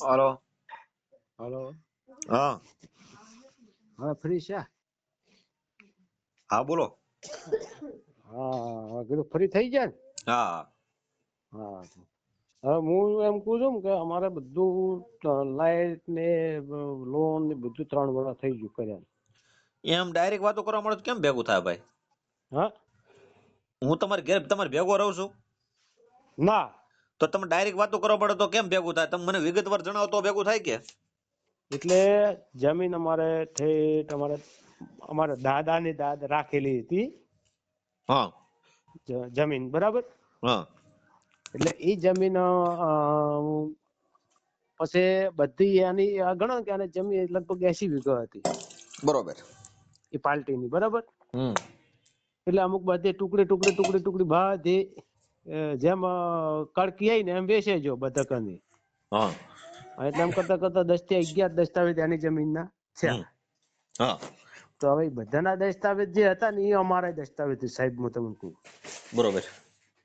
Hello hello હા. હા free છે? હા બોલો. હા કીધું ફ્રી થઈ ગયા ને? હા. હા. હવે હું એમ કહું છું કે અમારે બધું લાઈટ ને લોન ને બધું ત્રણ વર્ષ થઈ ગયું કર્યા એમ ડાયરેક્ટ વાતો કરવા મળે તો કેમ ભેગું થાય ભાઈ? હા? હું તમારે ઘેર તમારે ભેગો રહું છું? ના. તો તમે ડાયરેક્ટ વાતો કરવા પડે તો કેમ ભેગું થાય? તમે મને વિગતવાર જણાવો તો ભેગું થાય કે? એટલે જમીન અમારે ઠેઠ અમારે અમારા દાદાની દાદ રાખેલી હતી. હા. જમીન બરાબર? હા. એટલે એ જમીન પછી બધી એની ગણો કે આને જમીન લગભગ એસી વીઘા હતી. બરોબર. એ પાર્ટીની બરાબર? એટલે અમુક બધી ટુકડી ટુકડી ટુકડી ટુકડી બધી જેમ કડકી ને એમ વેચે જો બધાકની. હા. એટલે એમ કરતા કરતા દસથી અગિયાર દસ્તાવેજ એની જમીનના છે હા. તો હવે બધાના દસ્તાવેજ જે હતા ને એ અમારા દસ્તાવેજ સાહેબ હું તમને કહું. બરોબર.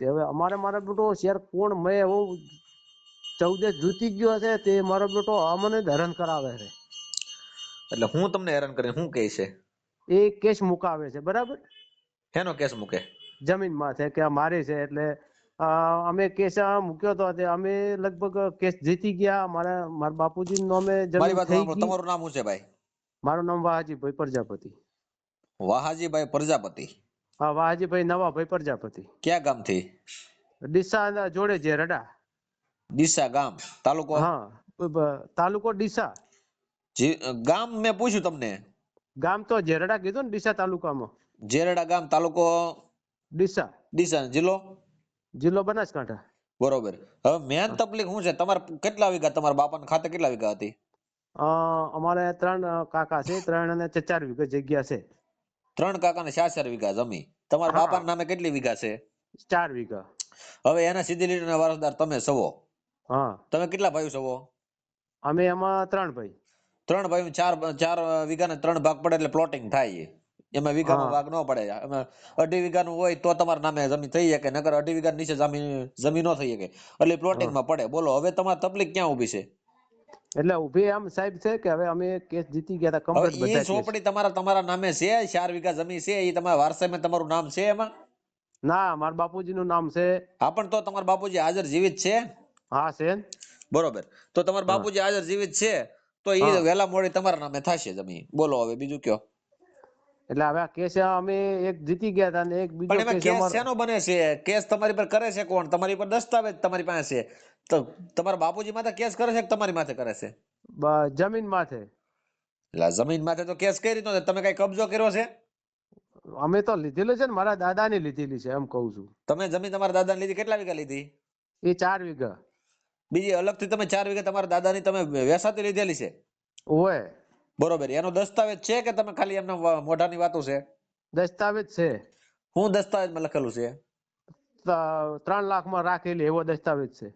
તે હવે અમારે મારો બેટો શેર કોણ મેં એવું ચૌદે જૂતી ગયો છે તે મારો બેટો અમને હેરાન કરાવે છે. એટલે હું તમને હેરાન કરીને શું કહે છે? એ કેસ મુકાવે છે બરાબર? હેનો કેસ મૂકે? જમીનમાં છે કે આ મારી છે એટલે અમે કેસ મૂક્યો હતો તે અમે લગભગ કેસ જીતી ગયા. મારા મારા બાપુજી નો ગઈ. તમારું નામ શું છે ભાઈ? મારું નામ વાહાજીભાઈ પ્રજાપતિ. વાહાજીભાઈ પ્રજાપતિ? હા વાહાજીભાઈ નવાભાઈ પ્રજાપતિ. ક્યાં ગામથી? ડીસા જોડે છે રડા. ડીસા ગામ તાલુકો? હા તાલુકો ડીસા. ગામ મેં પૂછ્યું તમને. ગામ તો જેરડા કીધું ને ડીસા તાલુકામાં. જેરડા ગામ તાલુકો ડીસા. ડીસા જિલ્લો? જિલ્લો બનાસકાંઠા. બરોબર. હવે મેન તકલીફ શું છે? તમારે કેટલા વીઘા તમારા બાપાના ખાતે કેટલા વીઘા હતી? અમારે ત્રણ કાકા છે ત્રણ અને ચાર વીઘા જગ્યા છે. ત્રણ કાકા ને ચાર ચાર વીઘા જમી તમારા. બાપાના નામે કેટલી વીઘા છે? ચાર વીઘા. હવે એના સીધી લીટીના વારસદાર તમે સવો. હા. તમે કેટલા ભાઈઓ સવો? અમે એમાં ત્રણ ભાઈ. ત્રણ ભાઈ ચાર ચાર વીઘાના ત્રણ ભાગ પડે એટલે પ્લોટિંગ થાય એમાં વીઘામાં ભાગ ન પડે. અઢી વીઘાનું હોય તો તમારા નામે જમીન થઈ શકે નકર અઢી વીઘા નીચે જમીન જમીન ન થઈ શકે. એટલે પ્લોટિંગમાં પડે. બોલો હવે તમારે તકલીફ ક્યાં ઊભી છે? એટલે ઊભી આમ સાહેબ છે કે હવે અમે કેસ જીતી ગયા હતા કમ્પ્લીટ બધા ચોપડી તમારા તમારા નામે છે? ચાર વીઘા જમીન છે? એ તમારા વારસામાં તમારું નામ છે એમાં? ના મારા બાપુજી નું નામ છે. હા પણ તો તમારા બાપુજી હાજર જીવિત છે? હા છે. બરોબર. તો તમારા બાપુજી હાજર જીવિત છે? તો એ વેલા મોડી તમારા નામે થશે જમીન. બોલો હવે બીજું કયો? એટલે હવે આ કેસ અમે એક જીતી ગયા હતા અને એક પણ બીજો કેસ કેસ શેનો બને છે? કેસ તમારી પર કરે છે કોણ? તમારી પર દસ્તાવેજ તમારી પાસે છે. તો તમારા બાપુજી માથે કેસ કરે છે કે તમારી માથે કરે છે? જમીન માથે. એટલે જમીન માથે તો કેસ કઈ રીતનો તમે કઈ કબજો કર્યો છે? અમે તો લીધેલું છે ને મારા દાદાની લીધેલી છે એમ કહું છું. તમે જમીન તમારા દાદાની લીધી કેટલા વીઘા લીધી? એ ચાર વીઘા. બીજી અલગથી તમે ચાર વીઘા તમારા દાદાની તમે વેસાતી લીધેલી છે? ઓય. બરોબર એનો દસ્તાવેજ છે કે તમે ખાલી એમના મોઢાની વાતો છે? દસ્તાવેજ છે. હું દસ્તાવેજમાં લખેલું છે? ત્રણ લાખમાં રાખેલી એવો દસ્તાવેજ છે.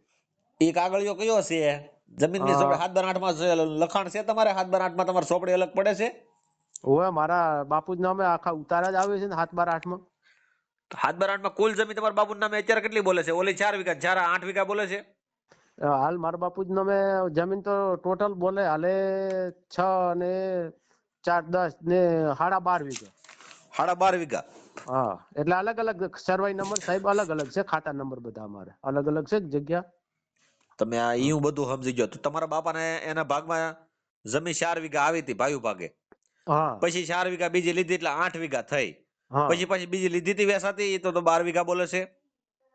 એ કાગળિયો કયો છે? જમીનની અ, ચોપડી હાથ બાર આઠમાં લખાણ છે તમારે? હાથ બાર આઠમાં તમારે સોપડી અલગ પડે છે? ઓય મારા બાપુ નામે આખા ઉતારા જ આવે છે ને હાથ બાર આઠમાં હાથ બાર આઠમાં કુલ જમીન તમારા બાપુ નામે અત્યારે કેટલી બોલે છે? ઓલી ચાર વીઘા ચાર આઠ વીઘા બોલે છે? હાલ મારા બાપુ નામે જમીન તો ટોટલ બોલે હાલે છ ને ચાર દસ ને સાડા બાર વીઘા. સાડા બાર વીઘા? હા એટલે અલગ અલગ સર્વાઈ નંબર સાહેબ અલગ અલગ છે ખાતા નંબર બધા અમારે. અલગ અલગ છે જગ્યા. તમે આ ઈ બધું સમજી ગયો. તો તમારા બાપાને એના ભાગમાં જમીન ચાર વીઘા આવી હતી ભાઈ ભાગે. હા. પછી ચાર વીઘા બીજી લીધી એટલે આઠ વીઘા થઈ. પછી પછી બીજી લીધી હતી વેસાતી તો તો બાર વીઘા બોલે છે.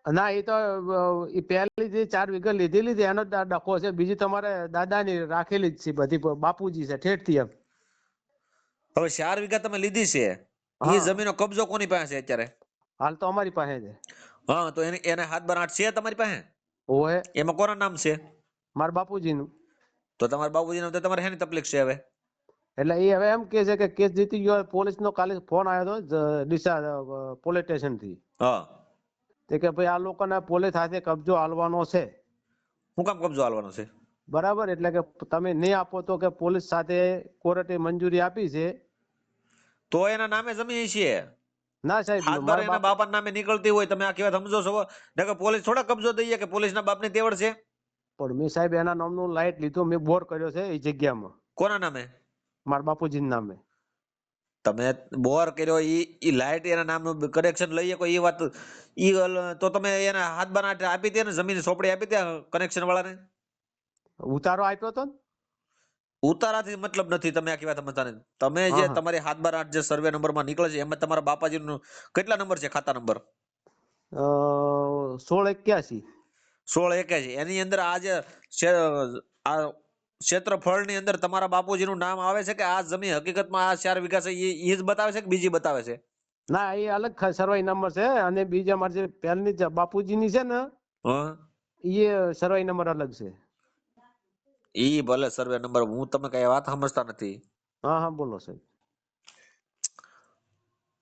ના એ તો એ પહેલી જે ચાર વીઘા લીધેલી છે એનો ડખો છે. બીજી તમારે દાદાની રાખેલી જ છે બધી બાપુજી છે ઠેઠથી એમ. હવે ચાર વીઘા તમે લીધી છે. એ જમીનનો જમીનો કબજો કોની પાસે છે અત્યારે? હાલ તો અમારી પાસે છે. હા તો એને એને હાથ બાર છે તમારી પાસે? ઓહે. એમાં કોના નામ છે? મારા બાપુજીનું. તો તમારા બાપુજી નામ તો તમારે હેની તકલીફ છે હવે? એટલે એ હવે એમ કે છે કે કેસ જીતી ગયો પોલીસ નો કાલે ફોન આવ્યો હતો ડીસા પોલીસ સ્ટેશનથી હા. તે કે ભાઈ આ લોકોને પોલીસ હાથે કબજો હાલવાનો છે. હું કામ કબજો હાલવાનો છે? બરાબર? એટલે કે તમે નહીં આપો તો કે પોલીસ સાથે કોર્ટે મંજૂરી આપી છે. તો એના નામે જમીન છે ના સાહેબ એના બાપા બાપાના નામે નીકળતી હોય તમે આ કેવા સમજો છો. નકર પોલીસ થોડા કબજો દઈએ કે પોલીસના બાપની તેવડ છે? પણ મેં સાહેબ એના નામનું લાઈટ લીધું મેં બોર કર્યો છે એ જગ્યામાં. કોના નામે? મારા બાપુજીના નામે. તમે બોર કર્યો એ લાઇટ એના નામનું કનેક્શન લઈએ કોઈ એ વાત એ તો તમે એને હાથ બનાટ આપી દે ને જમીન સોપડી આપી દે કનેક્શન વાળાને. ઉતારો આપ્યો તો ઉતારાથી મતલબ નથી તમે આખી વાત સમજતા નથી. તમે જે. તમારી હાથ બાર જે સર્વે નંબરમાં નીકળે છે એમાં તમારા બાપાજીનું કેટલા નંબર છે ખાતા નંબર અ, સોળ એક્યાસી. સોળ એક્યાસી. એની અંદર આ જે આ ક્ષેત્રફળની અંદર તમારા બાપુજીનું નામ આવે છે કે આ જમીન હકીકતમાં આ ચાર વીઘા છે ઈ જ બતાવે છે કે બીજી બતાવે છે? ના એ અલગ સર્વાઈ નંબર છે અને બીજા મારે જે પહેલની બાપુજીની છે ને હા? એ સરવાઈ નંબર અલગ છે. ઈ ભલે સર્વે નંબર હું તમે કઈ વાત સમજતા નથી. હા હા બોલો સાહેબ.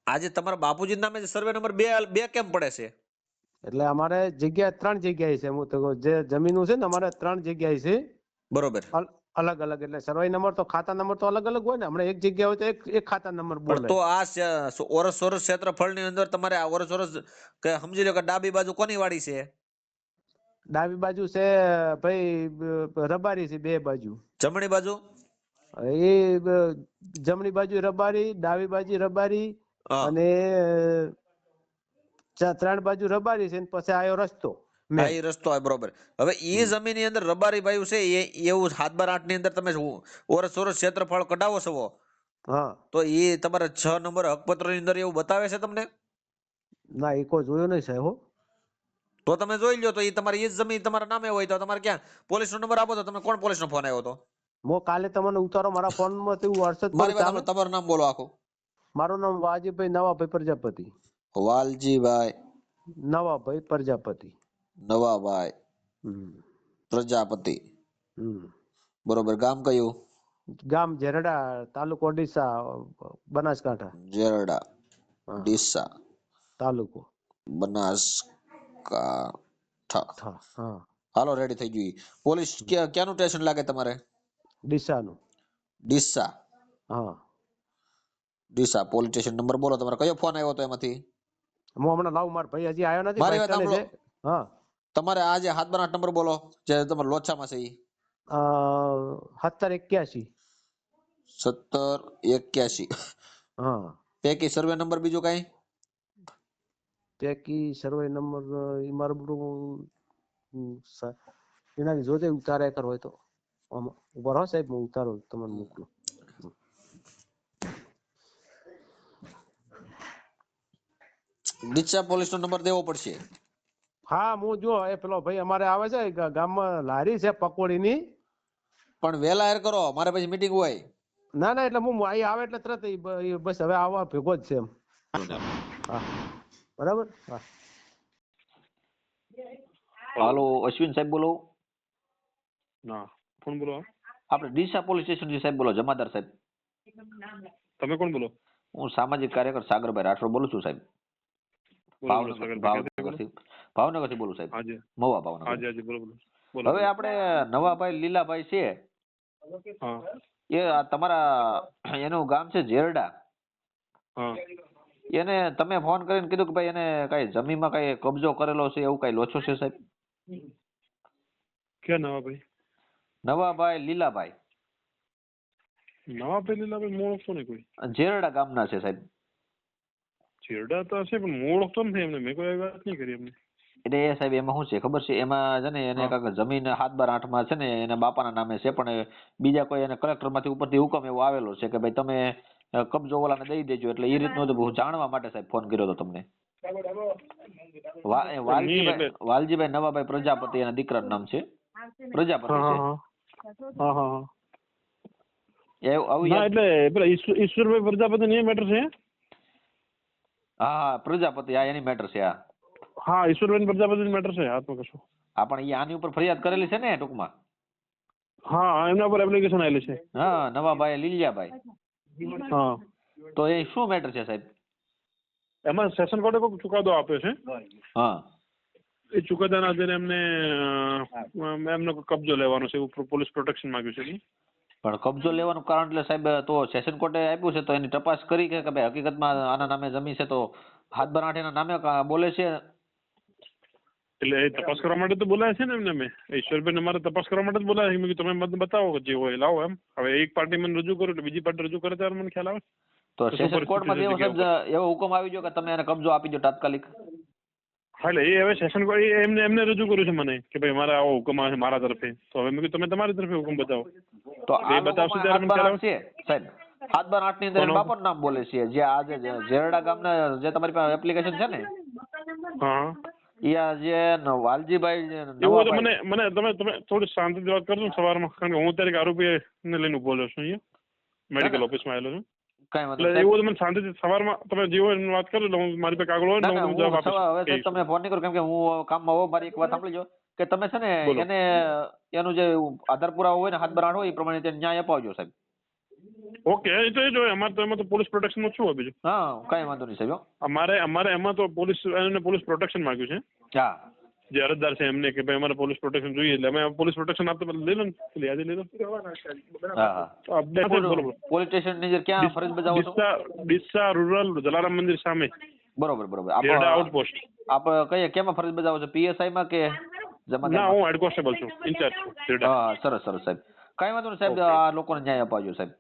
આજે તમારા બાપુજી નામે સર્વે નંબર બે બે કેમ પડે છે? એટલે અમારે જગ્યા ત્રણ જગ્યાએ છે. હું તો જે જમીનો છે ને અમારે ત્રણ જગ્યાએ છે. બરોબર. અલગ અલગ એટલે સર્વાઈ નંબર તો ખાતા નંબર તો અલગ અલગ હોય ને? હમણાં એક જગ્યા હોય તો એક એક ખાતા નંબર બોલે. તો આ ઓરસ ઓરસ ક્ષેત્રફળની અંદર તમારે આ ઓરસ ઓરસ કે સમજી લો કે ડાબી બાજુ કોની વાડી છે? ડાબી બાજુ છે ભાઈ રબારી છે બે બાજુ. જમણી બાજુ? એ જમણી બાજુ રબારી ડાબી બાજુ રબારી અને ત્રણ બાજુ રબારી છે પછી આયો રસ્તો. હા, એ રસ્તો આવે બરોબર. હવે જમીન જમીનની અંદર રબારી ભાઈ છે એ એવું સાત બાર આઠની અંદર તમે ઓરસ ઓરસ ક્ષેત્રફળ કઢાવો છો. હા. તો એ તમારા છ નંબર હકપત્રની અંદર એવું બતાવે છે તમને? ના એ કોઈ જોયું નહીં સાહેબ તો તમે જોઈ લ્યો તો એ તમારી ઈ જમીન તમારા નામે હોય તો તમારે ક્યાં? પોલીસ નો નંબર આપો તો તમે કોણ પોલીસ નો ફોન આવ્યો હતો મો કાલે તમને ઉતારો મારા ફોનમાં વોટ્સએપ પર ચાલે? સાંભળો, તમારું નામ બોલો આખું. મારું નામ વાજીભાઈ નવાભાઈ પ્રજાપતિ. વાલજીભાઈ. નવાભાઈ પ્રજાપતિ. નવાભાઈ પ્રજાપતિ. બરોબર ગામ કયું? ગામ જેરડા તાલુકો ડીસા બનાસકાંઠા. જેરડા ડીસા તાલુકો. બનાસકાંઠા. હાલો રેડી થઈ ગઈ. પોલીસ ક્યાં ક્યાંનું સ્ટેશન લાગે તમારે? ડીસાનું. ડીસા. હા. ડીસા પોલીસ સ્ટેશન નંબર બોલો. તમારે કયો ફોન આવ્યો હતો એમાંથી? હું હમણાં લાવું માર ભાઈ હજી આવ્યો નથી મારી વાત. હા. તમારે આ જે હાથ બનાટ નંબર બોલો જે તમારે લોચામાં છે ઈ. સત્તર એક્યાસી સત્તર એક્યાસી હા. પેકી સર્વે નંબર બીજું કઈ? પેકી સર્વે નંબર એ મારું બધું એનાથી જોજે ઉતારે કર હોય તો. ઊભા રહો સાહેબ હું ઉતારો તમને મોકલું. ડીસા પોલીસ નો નંબર દેવો પડશે. હા હું જો એ પેલો ભાઈ અમારે આવે છે ગામમાં લારી છે પકોડીની. પણ વેલા એર કરો મારે પછી મીટિંગ હોય. ના ના એટલે હું અહીં આવે એટલે તરત બસ હવે આવવા ભેગો જ છે એમ. હા. બરાબર? હા. હાલો અશ્વિન સાહેબ બોલો. ના કોણ બોલો? આપણે ડીસા પોલીસ સ્ટેશનથી સાહેબ બોલો જમાદાર સાહેબ. તમે કોણ બોલો? હું સામાજિક કાર્યકર સાગરભાઈ રાઠોડ બોલું છું સાહેબ. ભાવનગર ભાવનગરથી ભાવનગરથી બોલું સાહેબ. મવા ભાવનગર. હવે આપણે નવાભાઈ લીલાભાઈ છે. એ તમારા એનું ગામ છે જેરડા એને તમે ફોન કરીને કીધું કે ભાઈ એને કઈ જમીનમાં કઈ કબજો કરેલો છે એવું કઈ લોચો છે સાહેબ? ક્યાં નવાભાઈ? નવાભાઈ લીલાભાઈ. નવાભાઈ લીલાભાઈ લીલા ભાઈ મોં ઓળખતો નહીં કોઈ. જેરડા ગામના છે સાહેબ. છેરડા તો હશે પણ મોં ઓળખતો નથી એમને? મેં કોઈ વાત નહીં કરી એમને. એટલે એ સાહેબ એમાં શું છે? ખબર છે? એમાં છે ને એને કાંક જમીન હાથ બાર આઠમાં છે ને એના બાપાના નામે છે પણ બીજા કોઈ એને કલેક્ટરમાંથી ઉપરથી હુકમ એવો આવેલો છે કે ભાઈ તમે કબજો ઓલાને દઈ દેજો. એટલે એ રીતનું હું જાણવા માટે સાહેબ ફોન કર્યો હતો તમને. વાલજીભાઈ વાલજીભાઈ નવાભાઈ પ્રજાપતિ એના દીકરાનું નામ છે. પ્રજાપતિ હા છે. હા હા. હા હા એટલે ઈશ્વરભાઈ પ્રજાપતિ ને મેટર છે? હા પ્રજાપતિ હા એની મેટર છે હા હા ઈશ્વરબેન પ્રજાપતિ મેટર છે હાથમાં કશું. હા પણ એ આની ઉપર ફરિયાદ કરેલી છે ને ટૂંકમાં? હા એમના પર એપ્લિકેશન આવેલી છે. હા નવાભાઈ લીલિયાભાઈ. હા. તો એ શું મેટર છે સાહેબ? એમાં સેશન કોર્ટે કોઈ ચુકાદો આપ્યો છે. હા. એ ચુકાદાના આધારે એમને એમનો કબજો લેવાનો છે એવું પોલીસ પ્રોટેક્શન માંગ્યું છે? પણ કબજો લેવાનું કારણ એટલે સાહેબ તો સેશન કોર્ટે આપ્યું છે તો એની તપાસ કરી કે ભાઈ હકીકતમાં આના નામે જમીન છે તો હાથ બનાઠ નામે બોલે છે? એટલે એ તપાસ કરવા માટે તો બોલાયા છે ને એમને મેં ઈશ્વરભાઈને મારે તપાસ કરવા માટે જ બોલાયા છે. મેં કીધું તમે મને બતાવો જે હોય લાવો એમ. હવે એક પાર્ટી મને રજૂ કરો એટલે બીજી પાર્ટી રજૂ કરે ત્યારે મને ખ્યાલ આવે. તો તો સેશન કોર્ટમાં એવો એવો હુકમ આવી ગયો કે તમે એને કબજો આપી દો તાત્કાલિક? હા એટલે એ હવે સેશન એ એમને એમને રજૂ કર્યું છે મને કે ભાઈ મારા આવો હુકમ આવે છે મારા તરફે. તો હવે મેં કીધું તમે તમારી તરફે હુકમ બતાવો. તો એ બતાવશે ત્યારે મને ખ્યાલ આવશે સાહેબ હાથ બાર આઠની અંદર બાપર નામ બોલે છે. જે આજે જેરડા ગામના જે તમારી પાસે એપ્લિકેશન છે ને? હા. આ જે વાલજીભાઈ એવું તો મને મને તમે તમે થોડી શાંતિથી વાત કરજો સવારમાં. કારણ કે હું અત્યારે આરોપી ને લઈને બોલ્યો છું અહીંયા. મેડિકલ ઓફિસમાં આવેલો છું. કાંઈ મતલબ એટલે એવું મને શાંતિથી સવારમાં તમે જે એની વાત કરો એટલે હું મારી પાસે કાગળ હોય ને હું જવાબ આપીશ. હવે કહીશ. ફોન નહીં કરો કેમ કે હું કામમાં હોઉં મારી એક વાત સાંભળી કે તમે છે ને એને એનું જે આધાર પુરાવો હોય ને હાથ બરાડ હોય એ પ્રમાણે તેને ન્યાય અપાવજો સાહેબ. ઓકે એ તો એ જો અમારે તો એમાં તો પોલીસ પ્રોટેક્શનમાં શું હોય બીજું? હા કઈ વાંધો નહીં સાહેબ અમારે અમારે એમાં તો પોલીસ એને પોલીસ પ્રોટેક્શન માંગ્યું છે. હા. જે અરજદાર છે એમને કે ભાઈ અમારે પોલીસ પ્રોટેક્શન જોઈએ એટલે અમે પોલીસ પ્રોટેક્શન આપતા પહેલા લઈ લો ને પેલી યાદી લઈ લો હા હા તો update છે, બોલો, બોલો. પોલીસ સ્ટેશનની અંદર ક્યાં ફરજ બજાવો છો ડીસા ડીસા રૂરલ જલારામ મંદિર સામે બરોબર બરોબર જેરડા આપ આઉટપોસ્ટ આપ કઈ કેમાં ફરજ બજાવો છો પીએસઆઈ માં કે ના જમાદારમાં? હું હેડ કોન્સ્ટેબલ છું ઇન્ચાર્જ છું જેરડા હા સરસ સરસ સાહેબ. કાંઈ વાંધો નહીં સાહેબ Okay. આ લોકોને ન્યાય અપાવજો સાહેબ.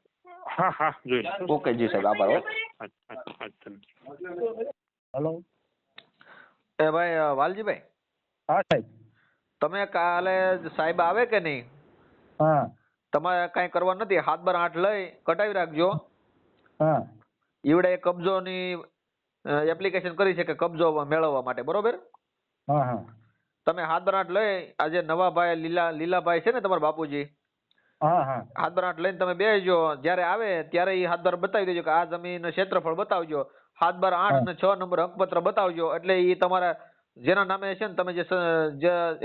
હા હા જોઈ લો. ઓકે જી સાહેબ આભાર હો. હા, હા, હા, ધન્યવાદ. હેલો એ ભાઈ અ, વાલજીભાઈ? હા સાહેબ. તમે કાલે સાહેબ આવે કે નહીં? હા. તમારે કાંઈ કરવાનું નથી. હાથ બાર આઠ લઈ કટાવી રાખજો. હા. ઈવડે કબજોની એપ્લિકેશન કરી છે કે કબજો મેળવવા માટે બરોબર? હા હા. તમે હાથ બાર આઠ લઈ આજે નવા ભાઈ લીલા લીલાભાઈ છે ને તમારા બાપુજી? હાથ બાર આઠ લઈને તમે બેસજો. જ્યારે આવે ત્યારે એ હાથ બાર બતાવી દેજો કે આ જમીન ક્ષેત્રફળ બતાવજો. હાથ બાર આઠ અને છ નંબર અંકપત્ર બતાવજો. એટલે એ તમારા જેના નામે છે ને તમે જે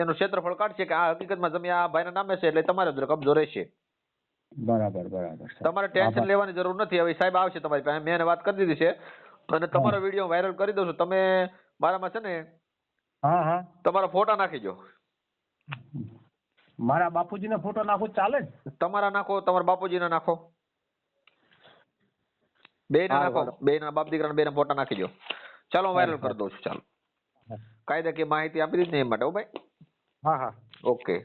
એનું ક્ષેત્રફળ કાઢશે કે આ હકીકતમાં જમીન આ ભાઈના નામે છે એટલે તમારે અંદર કબજો રહેશે. બરાબર બરાબર તમારે ટેન્શન લેવાની જરૂર નથી. હવે સાહેબ આવશે તમારી પાસે. મેં વાત કરી દીધી છે. અને તમારો વીડિયો વાયરલ કરી દઉં છું. તમે મારામાં છે ને હા હા. તમારા ફોટા નાખીજો. મારા બાપુજીનો ફોટો નાખો ચાલે તમારા નાખો તમારા બાપુજીનો નાખો. બે ના નાખો. બે ના બાપ દીકરાના બે ના ફોટા નાખીજો. ચાલો વાયરલ કરી દઉં છું. ચાલો. કાયદાકીય માહિતી આપી દીધી ને એ માટે હો ભાઈ? હા હા. ઓકે